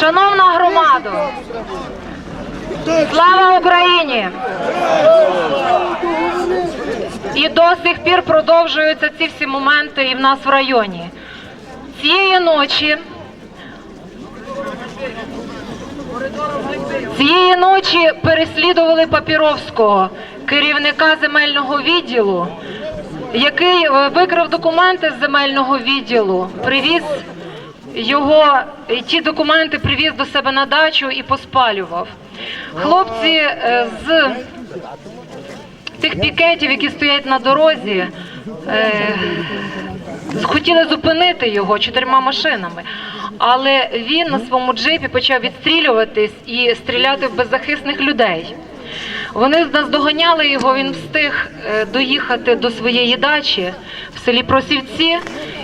Шановна громада, слава Україні! І до сих пір продовжуються ці всі моменти і в нас в районі. Цієї ночі. Цієї ночі переслідували Папіровського, керівника земельного відділу, який е, викрав документи з земельного відділу, привіз його, ті документи привіз до себе на дачу і поспалював. Хлопці е, з тих пікетів, які стоять на дорозі, е, хотіли зупинити його чотирма машинами. Але він на своєму джипі почав відстрілюватись і стріляти в беззахисних людей. Вони наздоганяли його, він встиг е, доїхати до своєї дачі в селі Просівці,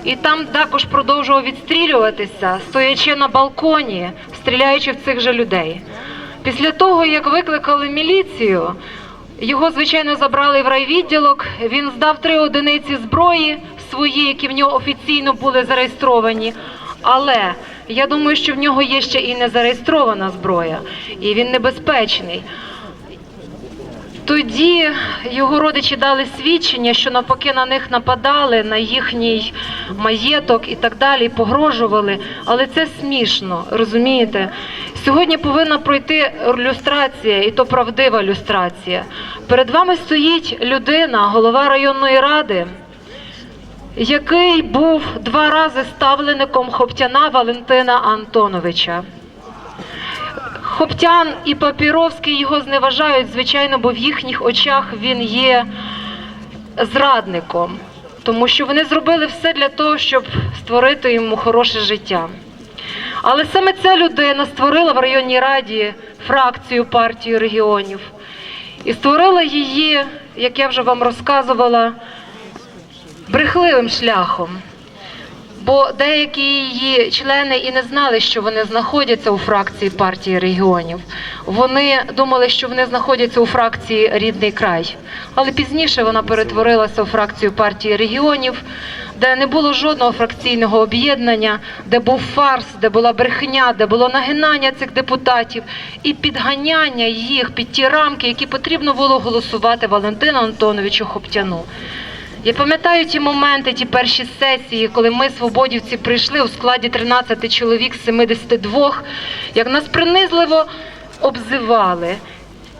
і там також продовжував відстрілюватися, стоячи на балконі, стріляючи в цих же людей. Після того, як викликали міліцію, його, звичайно, забрали в райвідділок. Він здав три одиниці зброї свої, які в нього офіційно були зареєстровані. Але я думаю, що в нього є ще і не зареєстрована зброя, і він небезпечний. Тоді його родичі дали свідчення, що навпаки на них нападали, на їхній маєток і так далі, погрожували. Але це смішно, розумієте? Сьогодні повинна пройти люстрація, і то правдива люстрація. Перед вами стоїть людина, голова районної ради, який був два рази ставлеником Хоптяна Валентина Антоновича. Хоптян і Папіровський його зневажають, звичайно, бо в їхніх очах він є зрадником, тому що вони зробили все для того, щоб створити йому хороше життя. Але саме ця людина створила в районній раді фракцію партії регіонів і створила її, як я вже вам розказувала, брехливим шляхом. Бо деякі її члени і не знали, що вони знаходяться у фракції партії регіонів. Вони думали, що вони знаходяться у фракції Рідний край. Але пізніше вона перетворилася у фракцію партії регіонів, де не було жодного фракційного об'єднання, де був фарс, де була брехня, де було нагинання цих депутатів і підганяння їх під ті рамки, які потрібно було голосувати Валентину Антоновичу Хоптяну. Я пам'ятаю ті моменти, ті перші сесії, коли ми, свободівці, прийшли у складі 13 чоловік з 72, як нас принизливо обзивали,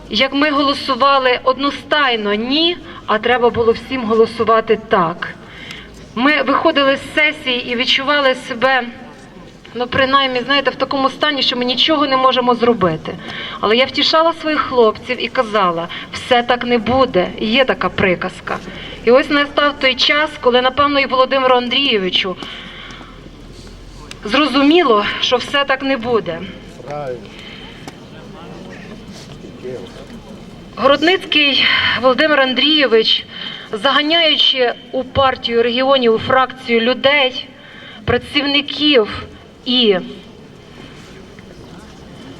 як ми голосували одностайно ні, а треба було всім голосувати так. Ми виходили з сесії і відчували себе. Ну, принаймні, знаєте, в такому стані, що ми нічого не можемо зробити. Але я втішала своїх хлопців і казала, все так не буде. Є така приказка. І ось настав той час, коли, напевно, і Володимиру Андрійовичу зрозуміло, що все так не буде. Городницький Володимир Андрійович, заганяючи у партію регіонів у фракцію людей, працівників і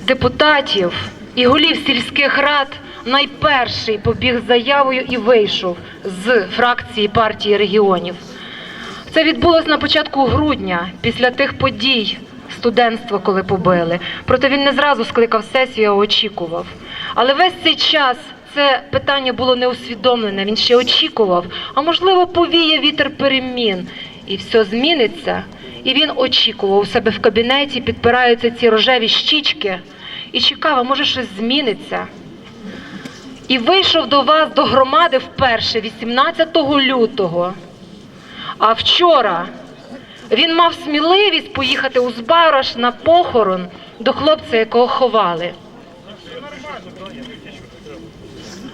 депутатів і голів сільських рад, найперший побіг з заявою і вийшов з фракції партії регіонів. Це відбулося на початку грудня, після тих подій студентства, коли побили. Проте він не зразу скликав сесію, а очікував. Але весь цей час це питання було не усвідомлене. Він ще очікував, а можливо, повіє вітер перемін, і все зміниться. І він очікував у себе в кабінеті, підпираються ці рожеві щічки, і чекав, а може щось зміниться. І вийшов до вас, до громади вперше, 18 лютого. А вчора він мав сміливість поїхати у Збарош на похорон до хлопця, якого ховали.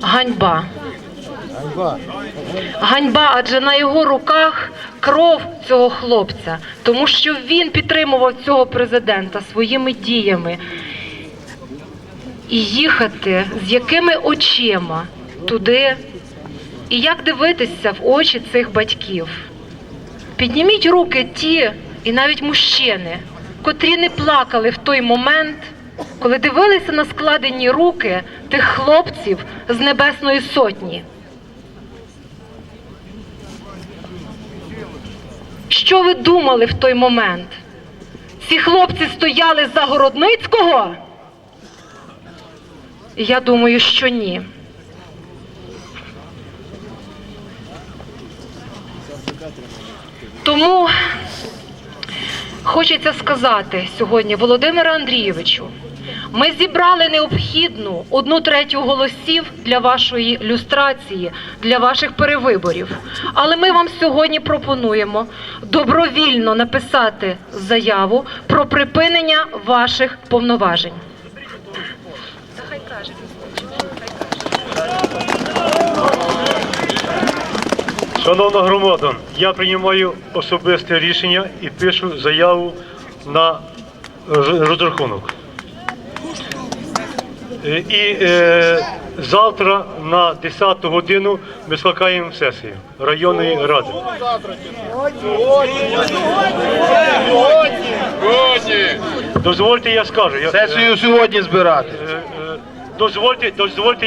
Ганьба. Ганьба. Ганьба, адже на його руках кров цього хлопця, тому що він підтримував цього президента своїми діями. І їхати з якими очима туди, і як дивитися в очі цих батьків. Підніміть руки ті, і навіть мужчини, котрі не плакали в той момент, коли дивилися на складені руки тих хлопців з Небесної Сотні. Що ви думали в той момент? ці хлопці стояли за Городницького? Я думаю, що ні. Тому хочеться сказати сьогодні Володимиру Андрійовичу, ми зібрали необхідну одну третю голосів для вашої люстрації, для ваших перевиборів. Але ми вам сьогодні пропонуємо добровільно написати заяву про припинення ваших повноважень. Шановна громада, я приймаю особисте рішення і пишу заяву на роз- розрахунок. Е, І е, завтра на 10 годину ми скликаємо сесію районної ради. Дозвольте, я скажу. Я, Сесію сьогодні збирати. е, е, дозвольте, дозвольте.